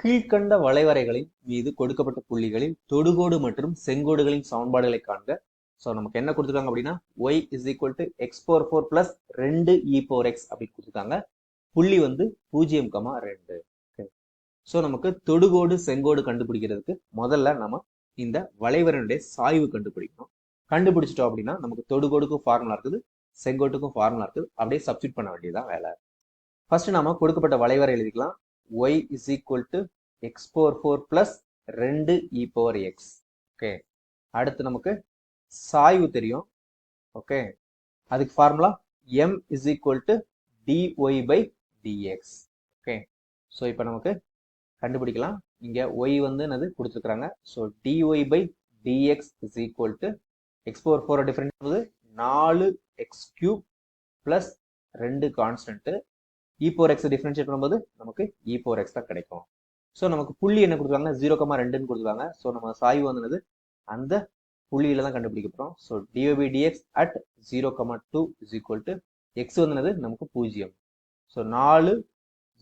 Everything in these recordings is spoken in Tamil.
கீழ்கண்ட வளைவரைகளின் மீது கொடுக்கப்பட்ட புள்ளிகளில் தொடுகோடு மற்றும் செங்கோடுகளின் சமன்பாடுகளை காண்க. ஸோ நமக்கு என்ன கொடுத்துருக்காங்க அப்படின்னா y is equal to x power four plus ரெண்டு இ போர் எக்ஸ் அப்படின்னு கொடுத்துருக்காங்க. புள்ளி வந்து பூஜ்ஜியம் கமா ரெண்டு. ஸோ நமக்கு தொடுகோடு செங்கோடு கண்டுபிடிக்கிறதுக்கு முதல்ல நம்ம இந்த வளைவரனுடைய சாய்வு கண்டுபிடிக்கணும். கண்டுபிடிச்சிட்டோம் அப்படின்னா நமக்கு தொடுகோடுக்கும் ஃபார்முலா இருக்குது செங்கோட்டுக்கும் ஃபார்முலா இருக்குது. அப்படியே சப்ஸ்டியூட் பண்ண வேண்டியதுதான் வேலை. ஃபர்ஸ்ட் நாம கொடுக்கப்பட்ட வளைவரை எழுதிக்கலாம். Y is equal to x power four plus ரெண்டு இ பவர் எக்ஸ் ஓகே அடுத்து நமக்கு சாய்வு தெரியும். ஓகே அதுக்கு formula m is equal to d y by d x okay so இப்போ நமக்கு கண்டுபிடிக்கலாம். இங்கே ஒய் வந்து என்னது? கொடுத்துருக்குறாங்க. So d y by d x is equal to x power four different வந்து நாலு எக்ஸ் கியூப் ப்ளஸ் ரெண்டு constant e power x differentiate பண்ணும்போது நமக்கு இ போர் எக்ஸ் தான் கிடைக்கும். ஸோ நமக்கு புள்ளி என்ன கொடுத்துருக்காங்க ஜீரோ கமா ரெண்டுன்னு கொடுத்துருக்காங்க ஸோ நம்ம சாய்வு வந்தது அந்த புள்ளியில தான் கண்டுபிடிக்க போகிறோம் so d o b d x at zero comma two is equal to x வந்தது நமக்கு பூஜ்ஜியம். ஸோ நாலு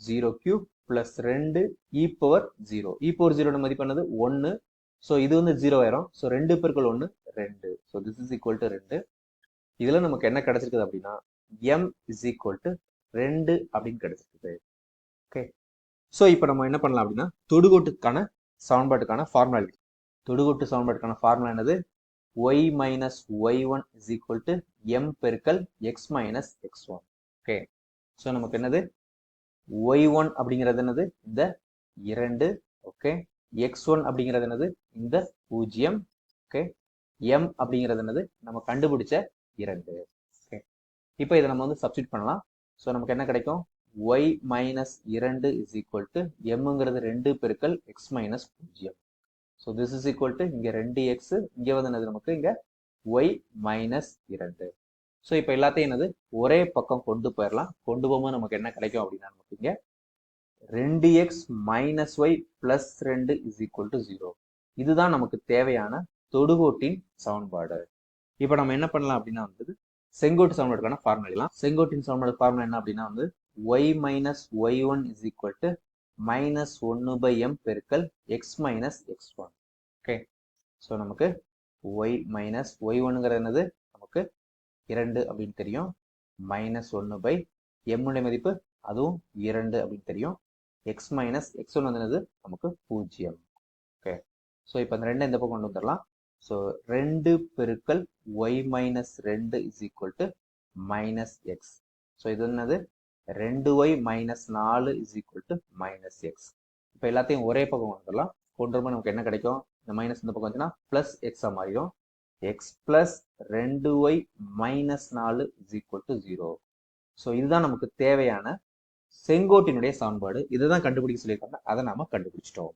ஜீரோ கியூப் பிளஸ் ரெண்டு e power zero e power ஜீரோட மதிப்பானது ஒன்று ஸோ இது வந்து ஜீரோ ஆயிரும். ஸோ ரெண்டு பெருக்கள் ஒன்று ரெண்டு. So this is equal to ரெண்டு. இதில் நமக்கு என்ன கிடைச்சிருக்குது அப்படின்னா எம் இஸ் ஈக்குவல் டு ரெண்டு அப்படின்னு கிடைச்சிருக்குது. ஓகே ஸோ இப்போ நம்ம என்ன பண்ணலாம் அப்படின்னா தொடுகோட்டுக்கான சமன்பாட்டுக்கான ஃபார்முலா தொடுகோட்டு சமன்பாட்டுக்கான ஃபார்முலா என்னது? Y minus y one is equal to m பெருக்கல் x minus x one okay so நமக்கு என்னது? ஒய் ஒன் அப்படிங்கிறது என்னது? இந்த இரண்டு. ஓகே எக்ஸ் ஒன் அப்படிங்கிறது என்னது? இந்த பூஜ்ஜியம். ஓகே எம் அப்படிங்கிறது என்னது? நம்ம கண்டுபிடிச்ச இரண்டு. ஓகே இப்போ இதை நம்ம வந்து சப்ஸ்டியூட் பண்ணலாம். ஸோ நமக்கு என்ன கிடைக்கும்? ஒய் மைனஸ் இரண்டு இஸ் ஈக்குவல் டு எம்ங்கிறது ரெண்டு பெருக்கல் எக்ஸ் மைனஸ் பூஜ்ஜியம். So this is equal to இங்கே ரெண்டு எக்ஸ் இங்கே வந்து என்னது நமக்கு? இங்கே ஒய் மைனஸ் இரண்டு. ஸோ இப்போ எல்லாத்தையும் என்னது? ஒரே பக்கம் கொண்டு போயிடலாம் கொண்டு போகும்போது நமக்கு என்ன கிடைக்கும் அப்படின்னா நமக்கு இங்கே ரெண்டு எக்ஸ் மைனஸ் ஒய் பிளஸ் ரெண்டு இஸ் ஈக்குவல் டு ஜீரோ இதுதான் நமக்கு தேவையான தொடுகோட்டின் சமன்பாடு. இப்போ நம்ம என்ன பண்ணலாம் அப்படின்னா வந்து செங்கோட்டு சமன்பாடுக்கான ஃபார்முலா எழுதலாம். செங்கோட்டின் சமன்பாடு ஃபார்முலா என்ன அப்படின்னா வந்து y minus y one is equal to minus ஒன்று பை எம் பெருக்கல் x minus x one okay so நமக்கு ஒய் மைனஸ் ஒய் ஒன்னுங்கிறது என்னது? நமக்கு இரண்டு அப்படின்னு தெரியும். மைனஸ் ஒன்று பை எம்முடைய மதிப்பு அதுவும் இரண்டு அப்படின்னு தெரியும். எக்ஸ் மைனஸ் எக்ஸ் ஒன் வந்து என்னது? நமக்கு பூஜ்ஜியம். ஓகே ஸோ இப்போ அந்த ரெண்டு இந்த பக்கம் கொண்டு வந்துடலாம். ஸோ ரெண்டு பெருக்கல் ஒய் மைனஸ் ரெண்டு is equal to minus x so இது என்னது? ரெண்டு ஒய் மைனஸ் நாலு is equal to minus x இப்போ எல்லாத்தையும் ஒரே பக்கம் வந்துடலாம். கொண்டு வரும்போது நமக்கு என்ன கிடைக்கும்? இந்த மைனஸ் இந்த பக்கம் வந்துச்சுன்னா ப்ளஸ் எக்ஸாக மாறிடும். எக்ஸ் ப்ளஸ் ரெண்டு ஒய் மைனஸ் நாலு is equal to zero so இதுதான் நமக்கு தேவையான செங்கோட்டினுடைய சமன்பாடு. இதை தான் கண்டுபிடிக்க சொல்லியிருக்காங்க. அதை நாம் கண்டுபிடிச்சிட்டோம்.